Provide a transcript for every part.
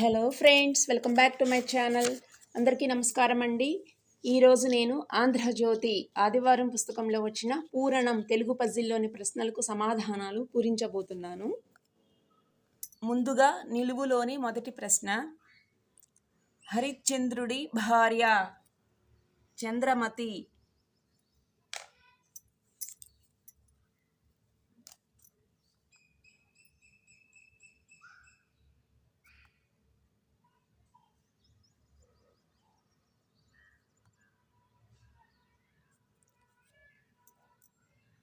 Hello friends welcome back to my channel. అందరికీ నమస్కారం అండి. ఈరోజు నేను ఆంధ్రజ్యోతి ఆదివారం పుస్తకంలో వచ్చిన పూరణం తెలుగు పజిల్లోని ప్రశ్నలకు సమాధానాలు పూరించబోతున్నాను. ముందుగా నిలువులోని మొదటి ప్రశ్న. హరిశ్చంద్రుడి భార్య చంద్రమతి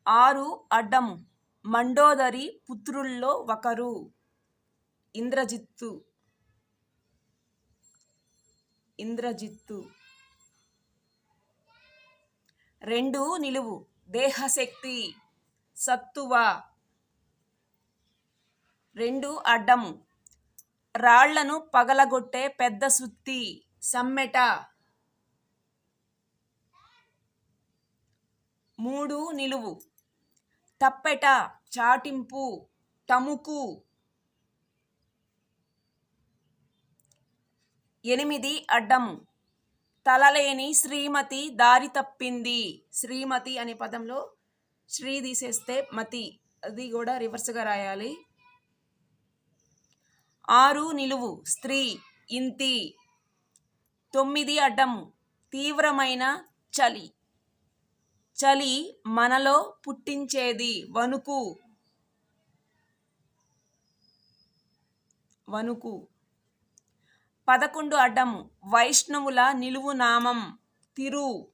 ఆరు అడ్డం మండోదరి పుత్రుల్లో ఒకరు. ఇంద్రజిత్తు. ఇంద్రజిత్తు. రెండు నిలువు. దేహశక్తి. సత్తువ. రెండు అడ్డం రాళ్ళను పగలగొట్టే పెద్ద సుత్తి. సమ్మెట. మూడు నిలువు. తప్పెట చాటింపు టముకు ఎనిమిది అడ్డము తలలేని శ్రీమతి దారి తప్పింది. శ్రీమతి అనే పదంలో శ్రీ తీసేస్తే మతి. అది కూడా రివర్స్గా రాయాలి. ఆరు నిలువు. స్త్రీ ఇంతి. తొమ్మిది అడ్డము తీవ్రమైన చలి. చలి మనలో పుట్టించేది వణుకు. వణుకు. పదకొండు అడ్డము వైష్ణవుల నిలువు నామం తిరు.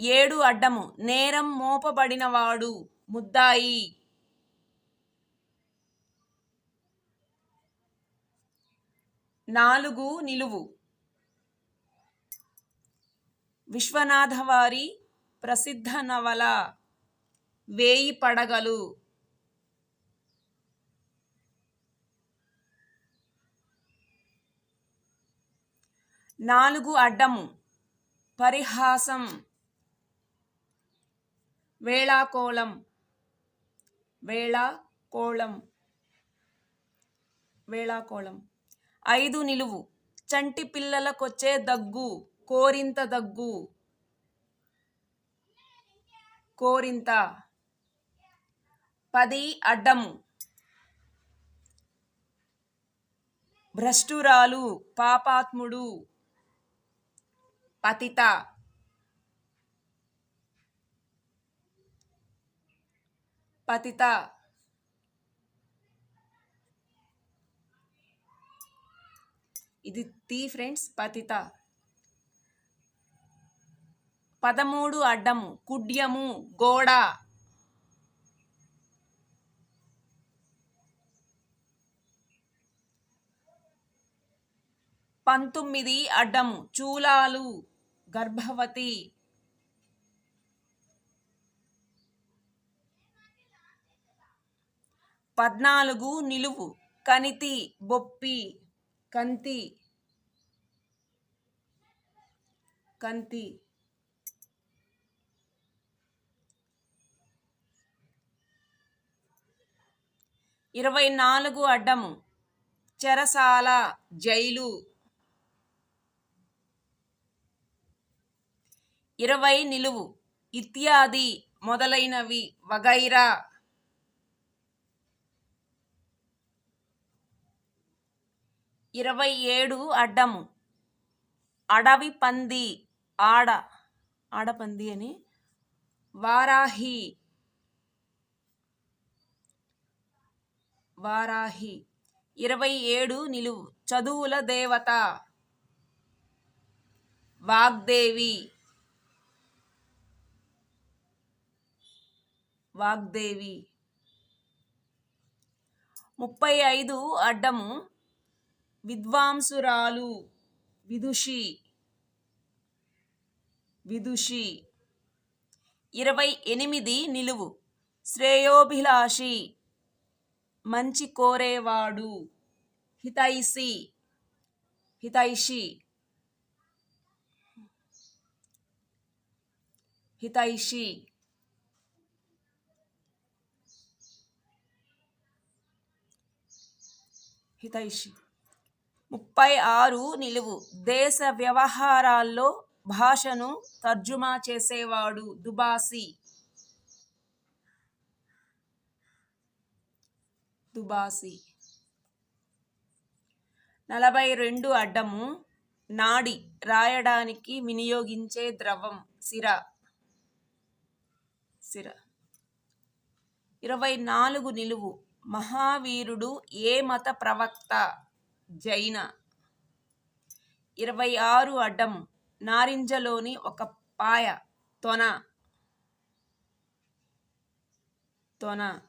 ఏడు అడ్డము నేరం మోపబడినవాడు ముద్దాయి. నాలుగు నిలువు. విశ్వనాథవారి ప్రసిద్ధ నవల వేయి పడగలు. నాలుగు అడ్డము పరిహాసం. వేళాకోళం వేళాకోళం. వేళాకోళం. ఐదు నిలువు. చంటి పిల్లలకొచ్చే దగ్గు కోరింత దగ్గు. కోరింత. పది అడ్డము. భ్రష్టురాలు పాపాత్ముడు. పతిత. పతిత. ఇది తి ఫ్రెండ్స్ పతిత. పదమూడు అడ్డము కుడ్యము గోడ. పంతొమ్మిది అడ్డము చూలాలు గర్భవతి. పద్నాలుగు నిలువు కనితి బొప్పి. కంతి. కంతి. ఇరవై నాలుగు అడ్డము. చెరసాల జైలు. ఇరవై నిలువు. ఇత్యాది మొదలైనవి. వగైరా. ఇరవై ఏడు అడ్డము. అడవి పంది ఆడ ఆడపంది అని వారాహి. వారాహి. ఇరవై ఏడు నిలువు. చదువుల దేవత. వాగ్దేవి. వాగ్దేవి. ముప్పై ఐదు అడ్డము. విద్వాంసురాలు. విదుషి. విదుషి. ఇరవై ఎనిమిది నిలువు. శ్రేయోభిలాషి. మంచి కోరేవాడు. హితైసి హితైషి. హితైషి. హితైషి. ముప్పై ఆరు నిలువు. దేశ వ్యవహారాల్లో భాషను తర్జుమా చేసేవాడు దుబాసి. దుబాసి. నలభై రెండు అడ్డము నాడి రాయడానికి వినియోగించే ద్రవం సిర. సిర. ఇరవై నాలుగు నిలువు. మహావీరుడు ఏ మత ప్రవక్త? జైన. ఇరవై ఆరు అడ్డం నారింజలోని ఒక పాయ తొన. తొన.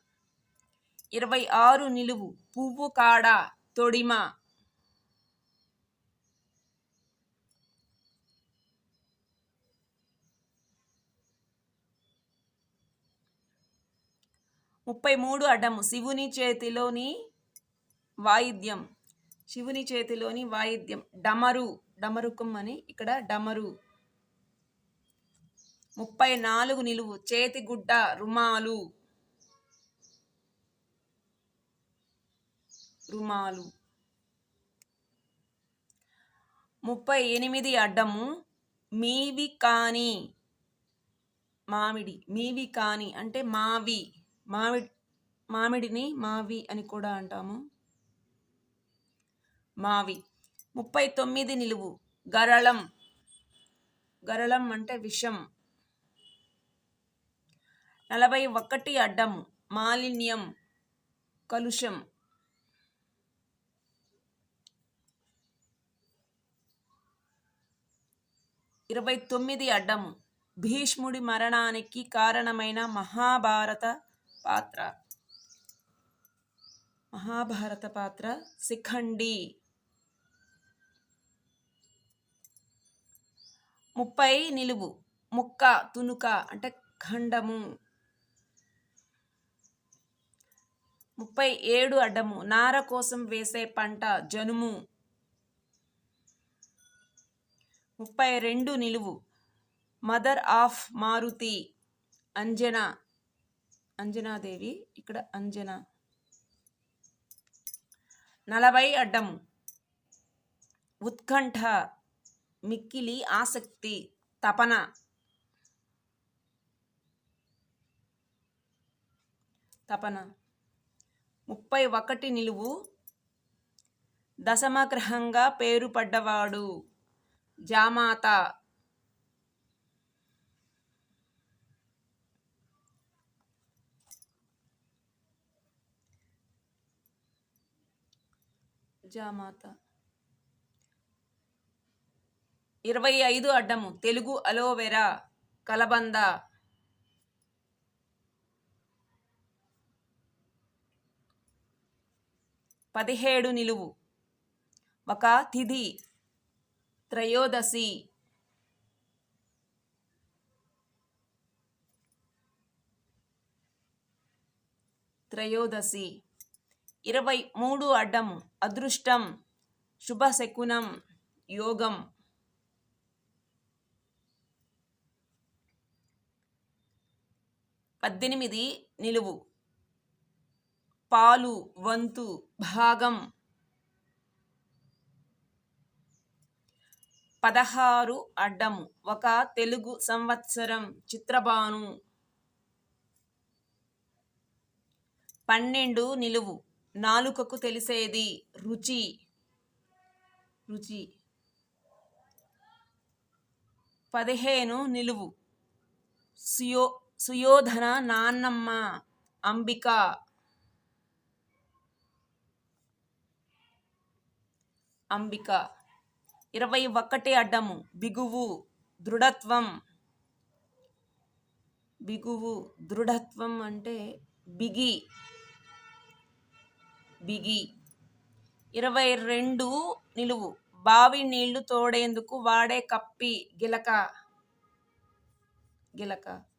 ఇరవై ఆరు నిలువు పువ్వు కాడ తొడిమ. ముప్పై మూడు అడ్డము శివుని చేతిలోని వాయిద్యం. శివుని చేతిలోని వాయిద్యం. డమరు డమరుకం అని ఇక్కడ డమరు. ముప్పై నాలుగు నిలువు. చేతిగుడ్డ రుమాలు. రుమాలు. ముప్పై ఎనిమిది అడ్డము. మీవి కాని మామిడి. మీవి కాని అంటే మావి. మామిడి మామిడిని మావి అని కూడా అంటాము. మావి. ముప్పై తొమ్మిది నిలువు. గరళం. గరళం అంటే విషం. నలభై ఒకటి అడ్డం. మాలిన్యం. కలుషం. ఇరవై తొమ్మిది అడ్డము భీష్ముడి మరణానికి కారణమైన మహాభారత పాత్ర. మహాభారత పాత్ర శిఖండి. ముప్పై నిలువు ముక్క తునుక అంటే ఖండము. ముప్పై ఏడు అడ్డము నార కోసం వేసే పంట జనుము. ముప్పై రెండు నిలువు మదర్ ఆఫ్ మారుతి అంజనా. అంజనాదేవి ఇక్కడ అంజనా. నలభై అడ్డము ఉత్కంఠ. మిక్కిలి ఆసక్తి తపన. తపన. ముప్పై ఒకటి నిలువు. దశమగ్రహంగా పేరు పడ్డవాడు జామాత. జామాత. ఇరవై ఐదు అడ్డము తెలుగు అలోవెరా కలబంద. పదిహేడు నిలువు. ఒక తిథి త్రయోదశి. త్రయోదశి. ఇరవై మూడు అడ్డము అదృష్టం శుభశకునం యోగం. పద్దెనిమిది నిలువు. పాలు వంతు భాగం. పదహారు అడ్డము ఒక తెలుగు సంవత్సరం. చిత్రబాను పన్నెండు నిలువు. నాలుకకు తెలిసేది రుచి. రుచి. పదిహేను నిలువు. సియో సుయోధన నాన్నమ్మ అంబిక. అంబిక. ఇరవై ఒకటి అడ్డము. బిగువు దృఢత్వం. బిగువు దృఢత్వం అంటే బిగి. బిగి. ఇరవై రెండు నిలువు. బావి నీళ్ళు తోడేందుకు వాడే కప్పి గిలక. గిలక.